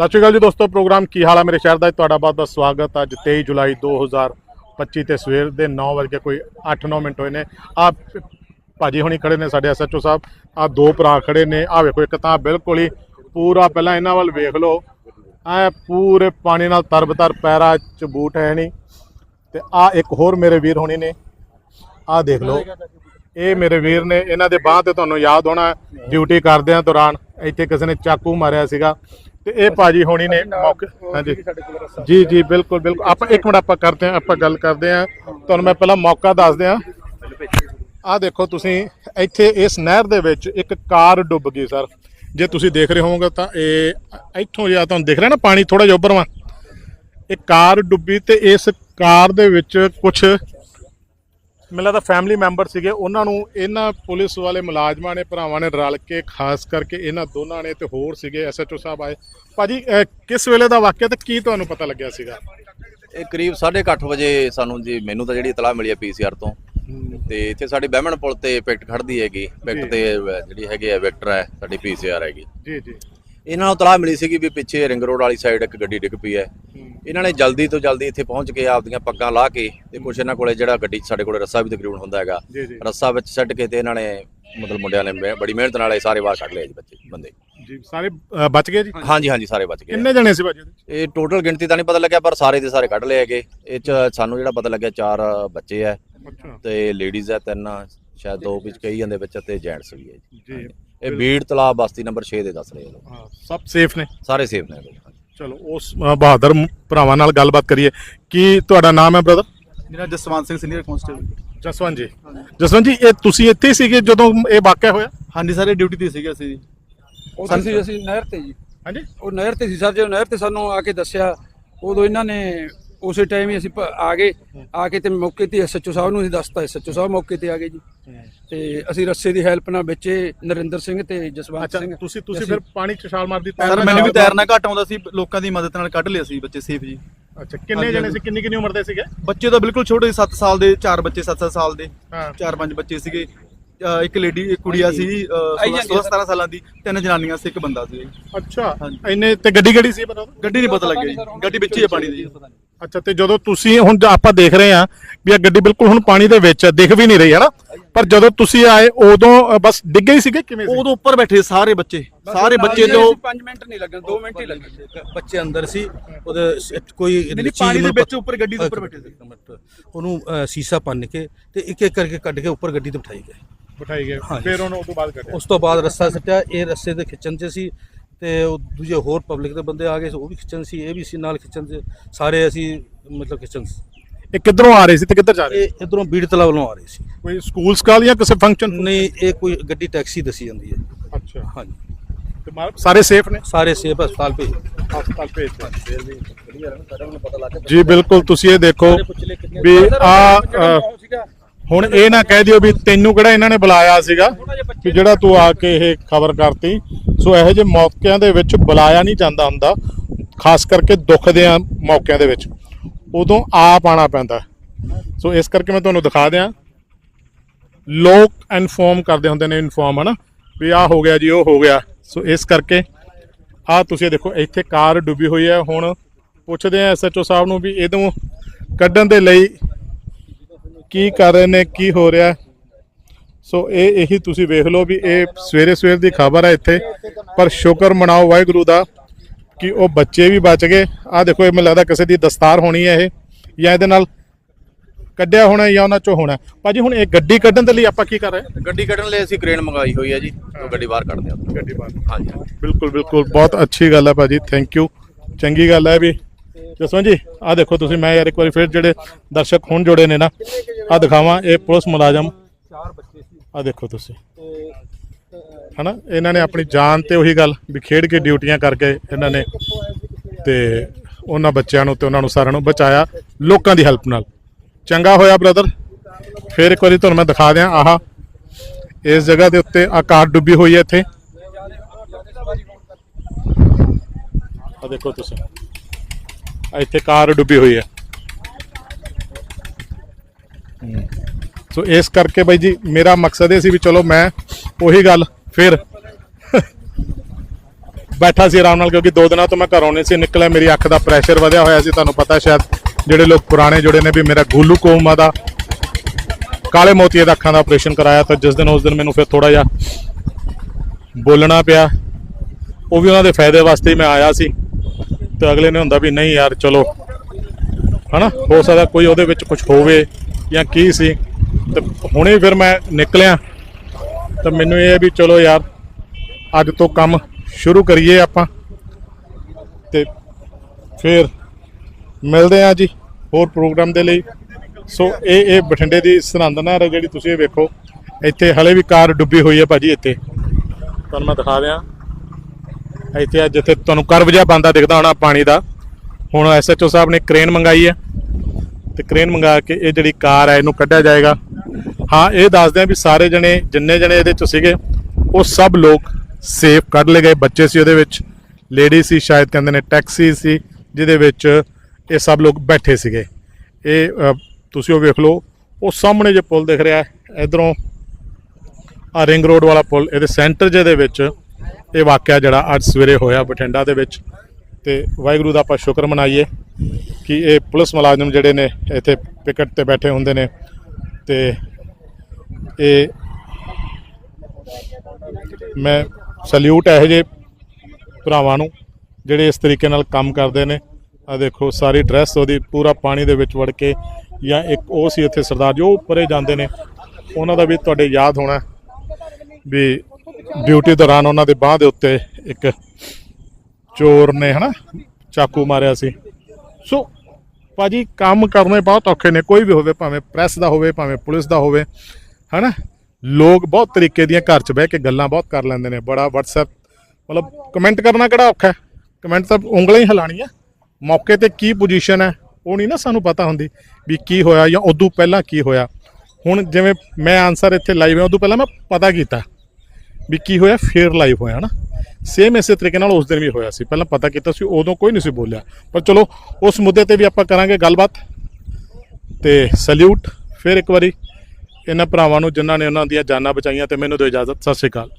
ਸਤਿ ਸ਼੍ਰੀ ਅਕਾਲ ਜੀ ਦੋਸਤੋ, ਪ੍ਰੋਗਰਾਮ ਕੀ ਹਾਲ ਹੈ ਮੇਰੇ ਸ਼ਹਿਰ ਦਾ? ਤੁਹਾਡਾ ਬਹੁਤ ਬਹੁਤ ਸਵਾਗਤ ਅੱਜ 23 ਜੁਲਾਈ 2025 ਤੇ ਸਵੇਰ ਦੇ 9 ਵਜੇ ਕੋਈ 8-9 ਮਿੰਟ ਹੋਏ ਨੇ। ਆ ਭਾਜੀ ਹੁਣੀ ਖੜੇ ਨੇ ਸਾਡੇ ਐਸਐਚਓ ਸਾਹਿਬ। ਆ ਦੋ ਭਰਾ ਖੜੇ ਨੇ। ਆ ਵੇਖੋ, ਇੱਕ ਤਾਂ ਬਿਲਕੁਲ ਹੀ ਪੂਰਾ ਪਹਿਲਾਂ ਇਹਨਾਂ ਵੱਲ ਵੇਖ ਲਓ। ਐ ਪੂਰੇ ਪਾਣੀ ਨਾਲ ਤਰਬਤਰ ਪੈਰਾ 'ਚ ਬੂਟ ਹੈ ਨਹੀਂ। ਤੇ ਆ ਇੱਕ ਹੋਰ ਮੇਰੇ ਵੀਰ ਹੋਣੀ ਨੇ। ਆ ਦੇਖ ਲਓ। ਇਹ ਮੇਰੇ ਵੀਰ ਨੇ। ਇਹਨਾਂ ਦੇ ਬਾਹ ਤੇ ਤੁਹਾਨੂੰ ਯਾਦ ਹੋਣਾ, ਡਿਊਟੀ ਕਰਦਿਆਂ ਦੌਰਾਨ। ਇੱਥੇ ਕਿਸੇ ਨੇ ਚਾਕੂ ਮਾਰਿਆ ਸੀਗਾ। ਤੇ ਇਹ ਭਾਜੀ ਹੋਣੀ ਨੇ ਮੌਕੇ ਹਾਂਜੀ। ਜੀ ਜੀ ਬਿਲਕੁਲ ਬਿਲਕੁਲ। ਆਪਾਂ ਇੱਕ ਮਿੰਟ ਆਪਾਂ ਕਰਦੇ ਹਾਂ ਆਪਾਂ ਗੱਲ ਕਰਦੇ ਹਾਂ। ਤੁਹਾਨੂੰ ਮੈਂ ਪਹਿਲਾਂ ਮੌਕਾ ਦੱਸ ਦਿਆਂ ਆ ਦੇਖੋ ਤੁਸੀਂ ਇੱਥੇ ਇਸ ਨਹਿਰ ਦੇ ਵਿੱਚ ਇੱਕ ਕਾਰ ਡੁੱਬ ਗਈ ਸਰ। ਜੇ ਤੁਸੀਂ ਦੇਖ ਰਹੇ ਹੋਵੋਗੇ ਤਾਂ ਇਹ ਇੱਥੋਂ ਜਿਆ ਤੁਹਾਨੂੰ ਦਿਖ ਰਿਹਾ ਨਾ ਪਾਣੀ ਥੋੜਾ ਜਿਹਾ ਉੱਪਰਵਾਂ ਇਹ ਕਾਰ ਡੁੱਬੀ ਤੇ ਇਸ ਕਾਰ ਦੇ ਵਿੱਚ ਕੁਝ ਮੈਨੂੰ ਲੱਗਦਾ ਫੈਮਿਲੀ ਮੈਂਬਰ ਸੀਗੇ ਉਹਨਾਂ ਨੂੰ ਇਹਨਾਂ ਪੁਲਿਸ ਵਾਲੇ ਮੁਲਾਜ਼ਮਾਂ ਨੇ ਭਰਾਵਾਂ ਨੇ ਰਲ ਕੇ ਖਾਸ ਕਰਕੇ ਇਹਨਾਂ ਦੋਨਾਂ ਨੇ ਤੇ ਹੋਰ ਸੀਗੇ ਐਸਐਚਓ ਸਾਹਿਬ ਆਏ। ਭਾਜੀ ਅਹ, ਕਿਸ ਵੇਲੇ ਦਾ ਵਾਕਿਆ ਤੇ ਕੀ ਤੁਹਾਨੂੰ ਪਤਾ ਲੱਗਿਆ ਸੀਗਾ? ਇਹ ਕਰੀਬ 8:30 ਵਜੇ ਸਾਨੂੰ ਜੀ ਮੈਨੂੰ ਤਾਂ ਜਿਹੜੀ ਇਤਲਾਹ ਮਿਲੀ ਹੈ ਪੀਸੀਆਰ ਤੋਂ। ਤੇ ਇੱਥੇ ਸਾਡੀ ਬਹਿਮਣ ਪੁਲ ਤੇ ਪਿਕਟ ਖੜਦੀ ਹੈਗੀ। ਪਿਕਟ ਤੇ ਜਿਹੜੀ ਹੈਗੀ ਹੈ ਵਿਕਟਰ ਹੈ ਸਾਡੀ ਪੀਸੀਆਰ ਹੈਗੀ। ਜੀ ਜੀ। ਇਹਨਾਂ ਨੂੰ ਇਤਲਾਹ ਮਿਲੀ ਸੀਗੀ ਵੀ ਪਿੱਛੇ ਰਿੰਗ ਰੋਡ ਵਾਲੀ ਸਾਈਡ ਇੱਕ ਗੱਡੀ ਡਿੱਗ ਪਈ ਹੈ। ਇਹਨਾਂ ਨੇ ਜਲਦੀ ਤੋਂ ਜਲਦੀ ਇੱਥੇ ਪਹੁੰਚ ਕੇ ਆਪਦੀਆਂ ਪੱਗਾਂ ਲਾ ਕੇ ਤੇ ਕੁਛ ਇਹਨਾਂ ਕੋਲੇ ਜਿਹੜਾ ਗੱਡੀ ਸਾਡੇ ਕੋਲੇ ਰੱਸਾ ਵੀ ਤਕਰੀਬਨ ਹੁੰਦਾ ਹੈਗਾ ਰੱਸਾ ਵਿੱਚ ਸੱਟ ਕੇ ਤੇ ਇਹਨਾਂ ਨੇ ਮਤਲਬ ਮੁੰਡਿਆਂ ਨੇ ਮਿਹ- ਬੜੀ ਮਿਹਨਤ ਨਾਲ ਇਹ ਸਾਰੇ ਬਾਹਰ ਕੱਢ ਲਏ ਜੀ ਬੱਚੇ ਬੰਦੇ। ਜੀ ਸਾਰੇ ਬਚ ਗਏ ਜੀ? ਹਾਂਜੀ ਹਾਂਜੀ ਸਾਰੇ ਬਚ ਗਏ। ਕਿੰਨੇ ਜਣੇ ਸੀ ਭਾਜੀ ਉਹਦੇ 'ਚ? ਇਹ ਟੋਟਲ ਗਿਣਤੀ ਤਾਂ ਨਹੀਂ ਪਤਾ ਲੱਗਿਆ ਪਰ ਸਾਰੇ ਦੇ ਸਾਰੇ ਕੱਢ ਲਏ ਹੈਗੇ। ਇਹ ਚ ਸਾਨੂੰ ਜਿਹੜਾ ਪਤਾ ਲੱਗਿਆ ਚਾਰ ਬੱਚੇ ਅੱਛਾ। ਤੇ ਲੇਡੀਜ਼ ਆ ਤਿੰਨ ਸ਼ਾਇਦ ਦੋ ਵਿੱਚ ਕਈ ਜਾਂਦੇ ਵਿੱਚ ਤੇ ਜੈਂਟਸ ਵੀ ਹੈ ਜੀ। ਜੀ। ਇਹ ਬੀੜ ਤਲਾਬ ਬਸਤੀ ਨੰਬਰ 6 ਦੇ ਦੱਸ ਰਹੇ ਆ ਲੋਕ। ਹਾਂ, ਸਭ ਸੇਫ ਨੇ? ਸਾਰੇ ਸੇਫ ਨੇ ਲੋਕ। ਚਲੋ ਉਸ ਅਹ, ਬਹਾਦਰ ਮ- ਭਰਾਵਾਂ ਨਾਲ ਗੱਲਬਾਤ ਕਰੀਏ। ਕੀ ਤੁਹਾਡਾ ਨਾਮ ਹੈ ਬ੍ਰਦਰ ਮੇਰਾ ਜਸਵੰਤ ਸਿੰਘ ਸੀਨੀਅਰ ਕਨਸਟੇਬਲ ਜਸਵੰਤ ਜੀ। ਜਸਵੰਤ ਜੀ ਇਹ ਤੁਸੀਂ ਇੱਥੇ ਹੀ ਸੀਗੇ ਜਦੋਂ ਇਹ ਵਾਕਿਆ ਹੋਇਆ? ਹਾਂਜੀ ਸਾਰੇ ਡਿਊਟੀ ਤੇ ਸੀਗੇ ਅਸੀਂ। ਜੀ ਉਦੋਂ ਸੀ ਅਸੀਂ ਨਹਿਰ ਤੇ ਜੀ। ਹਾਂਜੀ? ਉਹ ਨਹਿਰ ਤੇ ਸੀ ਸਰ ਜਦੋਂ ਨਹਿਰ ਤੇ ਸਾਨੂੰ ਆ ਕੇ ਦੱਸਿਆ ਉਦੋਂ ਇਹਨਾਂ ਨੇ ਉਸੇ ਟਾਈਮ ਹੀ ਅਸੀਂ ਭ- ਆ ਗਏ। ਆ ਕੇ ਤੇ ਮੌਕੇ ਤੇ ਐਸਐਚਓ ਸਾਹਿਬ ਨੂੰ ਅਸੀਂ ਦੱਸਤਾ ਐਸਐਚਓ ਸਾਹਿਬ ਮੌਕੇ ਤੇ ਆ ਗਏ ਜੀ। ਤੇ ਅਸੀਂ ਰੱਸੇ ਦੀ ਹੈਲਪ ਨਾਲ ਵਿੱਚ ਨਰਿੰਦਰ ਸਿੰਘ ਤੇ ਜਸਵੰਤ ਅੱਛਾ ਸਿੰਘ। ਤੁਸੀਂ ਤੁਸੀਂ ਫਿਰ ਪਾਣੀ 'ਚ ਛਾਲ ਮਾਰਦੀ ਸਰ ਮੈਨੂੰ ਵੀ ਤੈਰਨਾ ਘੱਟ ਆਉਂਦਾ ਸੀ ਲੋਕਾਂ ਦੀ ਮਦਦ ਨਾਲ ਕੱਢ ਲਿਆ ਸੀ ਬੱਚੇ ਸੇਫ ਜੀ। ਅੱਛਾ ਕਿੰਨੇ ਜਣੇ। ਸੀ ਕਿੰਨੀ ਕਿੰਨੀ ਉਮਰ ਦੇ ਸੀਗੇ? ਬੱਚੇ ਤਾਂ ਬਿਲਕੁਲ ਛੋਟੇ 7 ਸਾਲ ਦੇ ਚਾਰ ਬੱਚੇ 7-7 ਸਾਲ ਦੇ। ਹਾਂ। ਚਾਰ ਪੰਜ ਬੱਚੇ ਸੀਗੇ। ਇੱਕ ਲੇਡੀ ਇੱਕ ਕੁੜੀਆ ਸੀ ਆਈ ਜਾਂਦੀ 16 17 ਸਾਲਾਂ ਦੀ ਤਿੰਨ ਜਨਾਨੀਆਂ ਸੀ ਇੱਕ ਬੰਦਾ ਸੀ। ਅੱਛਾ। ਇੰਨੇ ਤੇ ਗੱਡੀ ਗੱਡੀ ਸੀ ਪਤਾ? ਗੱਡੀ ਨਹੀਂ ਪਤਾ ਲੱਗਿਆ ਜੀ। ਗੱਡੀ ਵਿੱਚ ਹੀ ਹੈ ਪਾਣੀ ਦੀ। ਅੱਛਾ ਤੇ ਜਦੋਂ ਤੁਸੀਂ ਹੁਣ ਜ- ਆਪਾਂ ਦੇਖ ਰਹੇ ਆ ਵੀ ਇਹ ਗੱਡੀ ਬਿਲਕੁਲ ਹੁਣ ਪਾਣੀ ਦੇ ਵਿੱਚ ਹੈ, ਦਿਖ ਵੀ ਨਹੀਂ ਰਹੀ ਹੈ ਨਾ? ਪਰ ਜਦੋਂ ਤੁਸੀਂ ਆਏ ਉਦੋਂ ਅ, ਬਸ ਡਿੱਗੇ ਹੀ ਸੀਗੇ? ਕਿਵੇਂ ਸੀ? ਉਦੋਂ ਉੱਪਰ ਬੈਠੇ ਸਾਰੇ ਬੱਚੇ। ਸਾਰੇ ਬੱਚੇ ਜੀ, ਤੋਂ ਅਸੀਂ ਪੰਜ ਮਿੰਟ ਨਹੀਂ ਲੱਗਣ 2 ਮਿੰਟ ਹੀ ਲੱਗਣ। ਬੱਚੇ ਅੰਦਰ ਸੀ ਉਹਦੇ ਸ- ਕੋਈ ਨਹੀਂ, ਪਾਣੀ ਦੇ ਵਿੱਚ ਉੱਪਰ ਗੱਡੀ ਦੇ ਉੱਪਰ ਬੈਠੇ ਸੀ। ਉਹਨੂੰ ਅ, ਸੀਸਾ ਪੰਨ ਕੇ ਤੇ ਇੱਕ ਇੱਕ ਕਰਕੇ ਕੱਢ ਕੇ ਉੱਪਰ ਗੱਡੀ ਤੇ ਬਿਠਾਈ ਗਏ। ਬਿਠਾਈ ਗਏ। ਹਾਂਜੀ। ਫਿਰ ਉਹਨੂੰ ਉਸ ਤੋਂ ਬਾਅਦ ਕੱਢਿਆ। ਉਸ ਤੋਂ ਬਾਅਦ ਰੱਸਾ ਸੱਟਿਆ ਇਹ ਰੱਸੇ ਦੇ ਖਿੱਚਣ 'ਚ ਸੀ। ਤੇ ਉਹ ਦੂਜੇ ਹੋਰ ਪਬਲਿਕ ਦੇ ਬੰਦੇ ਆ ਗਏ ਸੀ ਉਹ ਵੀ ਖਿੱਚਣ ਸੀ ਇਹ ਵੀ ਸੀ ਨਾਲ ਖਿੱਚਣ 'ਚ ਸਾਰੇ ਅਸੀਂ ਮਤਲਬ ਖਿੱਚਣ ਸੀ। ਇਹ ਕਿੱਧਰੋਂ ਆ ਰਹੇ ਸੀ ਤੇ ਕਿੱਧਰ ਜਾ ਰਹੇ ਸੀ ਇਹ ਇਧਰੋਂ ਬੀੜ ਤਲਾ ਵੱਲੋਂ ਆ ਰਹੇ ਸੀ। ਕੋਈ ਸਕੂਲ ਸਕਾਲ ਜਾਂ ਕਿਸੇ ਫੰਕਸ਼ਨ ਨਹੀਂ ਇਹ ਕੋਈ ਗੱਡੀ ਟੈਕਸੀ ਦੱਸੀ ਜਾਂਦੀ ਹੈ। ਅੱਛਾ। ਹਾਂਜੀ। ਤੇ ਮਾਰ- ਸਾਰੇ ਸੇਫ ਨੇ? ਸਾਰੇ ਸੇਫ ਹਸਪਤਾਲ ਭੇਜ ਹਸਪਤਾਲ ਭੇਜਦੇ ਜੀ ਬਿਲਕੁਲ ਤੁਸੀਂ ਇਹ ਦੇਖੋ ਵੀ ਆ ਹੁਣ ਇਹ ਨਾ ਕਹਿ ਦਿਓ ਵੀ ਤੈਨੂੰ ਕਿਹੜਾ ਇਹਨਾਂ ਨੇ ਬੁਲਾਇਆ ਸੀਗਾ ਕਿ ਜਿਹੜਾ ਤੂੰ ਆ ਕੇ ਇਹ ਖਬਰ ਕਰਤੀ। ਸੋ ਇਹੋ ਜਿਹੇ ਮੌਕਿਆਂ ਦੇ ਵਿੱਚ ਬੁਲਾਇਆ ਨਹੀਂ ਜਾਂਦਾ ਹੁੰਦਾ। ਖਾਸ ਕਰਕੇ ਦੁੱਖ ਦੇ ਮੌਕਿਆਂ ਦੇ ਵਿੱਚ। ਉਦੋਂ ਆਪ ਆਣਾ ਪੈਂਦਾ। ਸੋ ਇਸ ਕਰਕੇ ਮੈਂ ਤੁਹਾਨੂੰ ਦਿਖਾ ਦਿਆਂ। ਲੋਕ ਇਨਫੋਰਮ ਕਰਦੇ ਹੁੰਦੇ ਨੇ ਇਨਫੋਰਮ, ਹਨਾ? ਵੀ ਆ ਹੋ ਗਿਆ ਜੀ, ਉਹ ਹੋ ਗਿਆ। ਸੋ ਇਸ ਕਰਕੇ ਆ ਤੁਸੀਂ ਦੇਖੋ, ਇੱਥੇ ਕਾਰ ਡੁੱਬੀ ਹੋਈ ਹੈ। ਹੁਣ ਪੁੱਛਦੇ ਆ ਐਸਐਚਓ ਸਾਹਿਬ ਨੂੰ ਵੀ ਇਹਦੋਂ ਕੱਢਣ ਦੇ ਲਈ ਕੀ ਕਰ ਰਹੇ ਨੇ, ਕੀ ਹੋ ਰਿਹਾ। ਸੋ ਇਹ ਇਹੀ ਤੁਸੀਂ ਵੇਖ ਲਓ ਵੀ ਇਹ ਸਵੇਰੇ ਸਵੇਰ ਦੀ ਖਬਰ ਹੈ ਇੱਥੇ। ਪਰ ਸ਼ੁਕਰ ਮਨਾਓ ਵਾਹਿਗੁਰੂ ਦਾ ਕਿ ਉਹ ਬੱਚੇ ਵੀ ਬਚ ਗਏ। ਆ ਦੇਖੋ ਇਹ ਮੈਨੂੰ ਲੱਗਦਾ ਕਿਸੇ ਦੀ ਦਸਤਾਰ ਹੋਣੀ ਹੈ ਇਹ ਜਾਂ ਇਹਦੇ ਨਾਲ ਕੱਢਿਆ ਹੋਣਾ ਜਾਂ ਉਹਨਾਂ ਚੋਂ ਹੋਣਾ ਭਾਜੀ ਹੁਣ ਇਹ ਗੱਡੀ ਕੱਢਣ ਦੇ ਲਈ ਆਪਾਂ ਕੀ ਕਰ ਰਹੇ ਗੱਡੀ ਕੱਢਣ ਲਈ ਅਸੀਂ ਕ੍ਰੇਨ ਮੰਗਾਈ ਹੋਈ ਹੈ ਜੀ। ਉਹ ਗੱਡੀ ਬਾਹਰ ਕੱਢਦੇ ਆ ਗੱਡੀ ਬਾਹਰ। ਹਾਂਜੀ। ਬਿਲਕੁਲ ਬਿਲਕੁਲ। ਬਹੁਤ ਅੱਛੀ ਗੱਲ ਹੈ ਭਾਜੀ। ਥੈਂਕ ਯੂ ਚੰਗੀ ਗੱਲ ਹੈ ਵੀ। ਜਸਵੰਤ ਜੀ ਆ ਦੇਖੋ ਤੁਸੀਂ ਮੈਂ ਯਾਰ ਇੱਕ ਵਾਰੀ ਫਿਰ ਜਿਹੜੇ ਦਰਸ਼ਕ ਹੁਣ ਜੁੜੇ ਨੇ ਨਾ ਆ ਦਿਖਾਵਾਂ। ਇਹ ਪੁਲਿਸ ਮੁਲਾਜ਼ਮ। ਆ ਦੇਖੋ ਤੁਸੀਂ। ਹਨਾ, ਇਹਨਾਂ ਨੇ ਆਪਣੀ ਜਾਨ ਤੇ ਉਹੀ ਗੱਲ ਵੀ ਖੇਡ ਕੇ ਡਿਊਟੀਆਂ ਕਰਕੇ ਇਹਨਾਂ ਨੇ ਤੇ ਉਹਨਾਂ ਬੱਚਿਆਂ ਨੂੰ ਤੇ ਉਹਨਾਂ ਨੂੰ ਸਾਰਿਆਂ ਨੂੰ ਬਚਾਇਆ ਲੋਕਾਂ ਦੀ ਹੈਲਪ ਨਾਲ। ਚੰਗਾ ਹੋਇਆ ਬ੍ਰਦਰ ਫਿਰ ਇੱਕ ਵਾਰੀ ਤੁਹਾਨੂੰ ਮੈਂ ਦਿਖਾ ਦਿਆਂ, ਆਹ, ਇਸ ਜਗ੍ਹਾ ਦੇ ਉੱਤੇ ਆ ਕਾਰ ਡੁੱਬੀ ਹੋਈ ਹੈ ਇੱਥੇ। ਆ ਦੇਖੋ ਤੁਸੀਂ ਇੱਥੇ ਕਾਰ ਡੁੱਬੀ ਹੋਈ ਹੈ। ਸੋ ਇਸ ਕਰਕੇ ਬਾਈ ਜੀ, ਮੇਰਾ ਮਕਸਦ ਇਹ ਸੀ ਵੀ ਚਲੋ ਮੈਂ ਉਹੀ ਗੱਲ ਫਿਰ ਬੈਠਾ ਸੀ ਆਰਾਮ ਨਾਲ, ਕਿਉਂਕਿ ਦੋ ਦਿਨਾਂ ਤੋਂ ਮੈਂ ਘਰੋਂ ਨਹੀਂ ਸੀ ਨਿਕਲਿਆ। ਮੇਰੀ ਅੱਖ ਦਾ ਪ੍ਰੈਸ਼ਰ ਵਧਿਆ ਹੋਇਆ ਸੀ, ਤੁਹਾਨੂੰ ਪਤਾ ਸ਼ਾਇਦ ਜਿਹੜੇ ਲੋਕ ਪੁਰਾਣੇ ਜੁੜੇ ਨੇ ਵੀ ਮੇਰਾ ਗਲੂਕੋਮਾ ਦਾ ਕਾਲੇ ਮੋਤੀਏ ਦਾ ਅੱਖਾਂ ਦਾ ਆਪਰੇਸ਼ਨ ਕਰਾਇਆ ਤਾਂ ਜਿਸ ਦਿਨ ਉਸ ਦਿਨ ਮੈਨੂੰ ਫਿਰ ਥੋੜਾ ਜਿਹਾ ਬੋਲਣਾ ਪਿਆ। ਉਹ ਵੀ ਉਹਨਾਂ ਦੇ ਫਾਇਦੇ ਵਾਸਤੇ ਮੈਂ ਆਇਆ ਸੀ। ਤੇ ਅਗਲੇ ਨੇ ਹੁੰਦਾ ਵੀ ਨਹੀਂ ਯਾਰ, ਚਲੋ, ਹਨਾ, ਹੋ ਸਕਦਾ ਕੋਈ ਉਹਦੇ ਵਿੱਚ ਕੁਝ ਹੋਵੇ ਜਾਂ ਕੀ ਸੀ। ਤੇ ਹੁਣੇ ਫਿਰ ਮੈਂ ਨਿਕਲਿਆ। ਤਾਂ ਮੈਨੂੰ ਇਹ ਹੈ ਵੀ ਚਲੋ ਯਾਰ, ਅੱਜ ਤੋਂ ਕੰਮ ਸ਼ੁਰੂ ਕਰੀਏ ਆਪਾਂ। ਤੇ ਫਿਰ ਮਿਲਦੇ ਆ ਜੀ ਹੋਰ ਪ੍ਰੋਗਰਾਮ ਦੇ ਲਈ। ਸੋ ਇਹ ਇਹ ਬਠਿੰਡੇ ਦੀ ਸਰਹੰਦ ਨਹਿਰ ਹੈ ਜਿਹੜੀ ਤੁਸੀਂ ਇਹ ਵੇਖੋ, ਇੱਥੇ ਹਲੇ ਵੀ ਕਾਰ ਡੁੱਬੀ ਹੋਈ ਹੈ ਭਾਜੀ ਇੱਥੇ। ਤੁਹਾਨੂੰ ਮੈਂ ਦਿਖਾ ਦਿਆਂ। ਇੱਥੇ ਆ ਜਿੱਥੇ ਤੁਹਾਨੂੰ ਕਰਵ ਜਿਹਾ ਬੰਦਾ ਦਿਖਦਾ ਹੋਣਾ ਪਾਣੀ ਦਾ। ਹੁਣ ਐਸਐਚਓ ਸਾਹਿਬ ਨੇ ਕ੍ਰੇਨ ਮੰਗਾਈ ਹੈ। ਤੇ ਕ੍ਰੇਨ ਮੰਗਾ ਕੇ ਇਹ ਜਿਹੜੀ ਕਾਰ ਹੈ ਇਹਨੂੰ ਕੱਢਿਆ ਜਾਏਗਾ। ਹਾਂ, ਇਹ ਦੱਸਦੇ ਆ ਵੀ ਸਾਰੇ ਜਣੇ, ਜਿੰਨੇ ਜਣੇ ਇਹਦੇ ਚ ਸੀਗੇ, ਉਹ ਸਭ ਲੋਕ ਸੇਫ ਕੱਢ ਲਏ ਗਏ। ਬੱਚੇ ਸੀ ਉਹਦੇ ਵਿੱਚ ਲੇਡੀ ਸੀ ਸ਼ਾਇਦ, ਕਹਿੰਦੇ ਨੇ ਟੈਕਸੀ ਸੀ, ਜਿਹਦੇ ਵਿੱਚ ਇਹ ਸਭ ਲੋਕ ਬੈਠੇ ਸੀਗੇ। ਇਹ ਤੁਸੀਂ ਉਹ ਵੇਖ ਲਓ, ਉਹ ਸਾਹਮਣੇ ਜੇ ਪੁਲ ਦਿਖ ਰਿਹਾ ਹੈ, ਇਧਰੋਂ ਆ ਰਿੰਗ ਰੋਡ ਵਾਲਾ ਪੁਲ, ਇਹਦੇ ਸੈਂਟਰ ਜਿਹਦੇ ਵਿੱਚ ਇਹ ਵਾਕਿਆ ਜਿਹੜਾ ਅੱਜ ਸਵੇਰੇ ਹੋਇਆ ਬਠਿੰਡਾ ਦੇ ਵਿੱਚ। ਤੇ ਵਾਹਿਗੁਰੂ ਦਾ ਆਪਾਂ ਸ਼ੁਕਰ ਮਨਾਈਏ ਕਿ ਇਹ ਪੁਲਿਸ ਮੁਲਾਜ਼ਮ ਜਿਹੜੇ ਨੇ ਇੱਥੇ ਪਿਕਟ ਤੇ ਬੈਠੇ ਹੁੰਦੇ ਨੇ ਤੇ ਇਹ ਮੈਂ ਸਲੂਟ ਇਹੋ ਜਿਹੇ ਭਰਾਵਾਂ ਨੂੰ ਜਿਹੜੇ ਇਸ ਤਰੀਕੇ ਨਾਲ ਕੰਮ ਕਰਦੇ ਨੇ। ਆ ਦੇਖੋ, ਸਾਰੀ ਡਰੈਸ ਉਹਦੀ ਪੂਰਾ ਪਾਣੀ ਦੇ ਵਿੱਚ ਵੜ ਕੇ ਜਾਂ ਇੱਕ ਉਹ ਸੀ ਇੱਥੇ ਸਰਦਾਰ ਜੋ ਪਰੇ ਜਾਂਦੇ ਨੇ। ਉਹਨਾਂ ਦਾ ਵੀ ਤੁਹਾਡੇ ਯਾਦ ਹੋਣਾ ਵੀ ਡਿਊਟੀ ਦੌਰਾਨ ਉਹਨਾਂ ਦੇ ਬਾਹ ਦੇ ਉੱਤੇ ਇੱਕ ਚੋਰ ਨੇ, ਹਨਾ? ਚਾਕੂ ਮਾਰਿਆ ਸੀ। ਸੋ ਭਾਜੀ, ਕੰਮ ਕਰਨੇ ਬਹੁਤ ਔਖੇ ਨੇ। ਕੋਈ ਵੀ ਹੋਵੇ, ਭਾਵੇਂ ਪ੍ਰੈਸ ਦਾ ਹੋਵੇ, ਭਾਵੇਂ ਪੁਲਿਸ ਦਾ ਹੋਵੇ, ਹਨਾ? ਲੋਕ ਬਹੁਤ ਤਰੀਕੇ ਦੀਆਂ ਘਰ 'ਚ ਬਹਿ ਕੇ ਗੱਲਾਂ ਬਹੁਤ ਕਰ ਲੈਂਦੇ ਨੇ। ਬੜਾ WhatsApp, ਮਤਲਬ ਕਮੈਂਟ ਕਰਨਾ ਕਿਹੜਾ ਔਖਾ ਹੈ? ਕਮੈਂਟ ਤਾਂ ਉਂਗਲਾਂ ਹੀ ਹਿਲਾਣੀਆਂ ਮੌਕੇ ਤੇ ਕੀ ਪੋਜੀਸ਼ਨ ਹੈ, ਉਹ ਨਹੀਂ ਨਾ ਸਾਨੂੰ ਪਤਾ ਹੁੰਦੀ ਵੀ ਕੀ ਹੋਇਆ ਜਾਂ ਉਦੋਂ ਪਹਿਲਾਂ ਕੀ ਹੋਇਆ। ਹੁਣ ਜਿਵੇਂ ਮੈਂ ਆਨਸਰ ਇੱਥੇ ਲਾਈਵ ਹੈ, ਉਦੋਂ ਪਹਿਲਾਂ ਮੈਂ ਪਤਾ ਕੀਤਾ। ਵੀ ਕੀ ਹੋਇਆ? ਫੇਰ ਲਾਈਵ ਹੋਇਆ ਨਾ ਸੇਮ ਇਸੇ ਤਰੀਕੇ ਨਾਲ ਉਸ ਦਿਨ ਵੀ ਹੋਇਆ ਸੀ। ਪਹਿਲਾਂ ਪਤਾ ਕੀਤਾ ਸੀ, ਉਦੋਂ ਕੋਈ ਨਹੀਂ ਸੀ ਬੋਲਿਆ। ਪਰ ਚਲੋ, ਉਸ ਮੁੱਦੇ ਤੇ ਵੀ ਆਪਾਂ ਕਰਾਂਗੇ ਗੱਲਬਾਤ। ਤੇ ਸਲੂਟ ਫਿਰ ਇੱਕ ਵਾਰੀ ਇਹਨਾਂ ਭਰਾਵਾਂ ਨੂੰ, ਜਿਨ੍ਹਾਂ ਨੇ ਉਹਨਾਂ ਦੀਆਂ ਜਾਨਾਂ ਬਚਾਈਆਂ, ਤੇ ਮੈਨੂੰ ਦਿਓ ਇਜਾਜ਼ਤ। ਸਤਿ ਸ਼੍ਰੀ ਅਕਾਲ।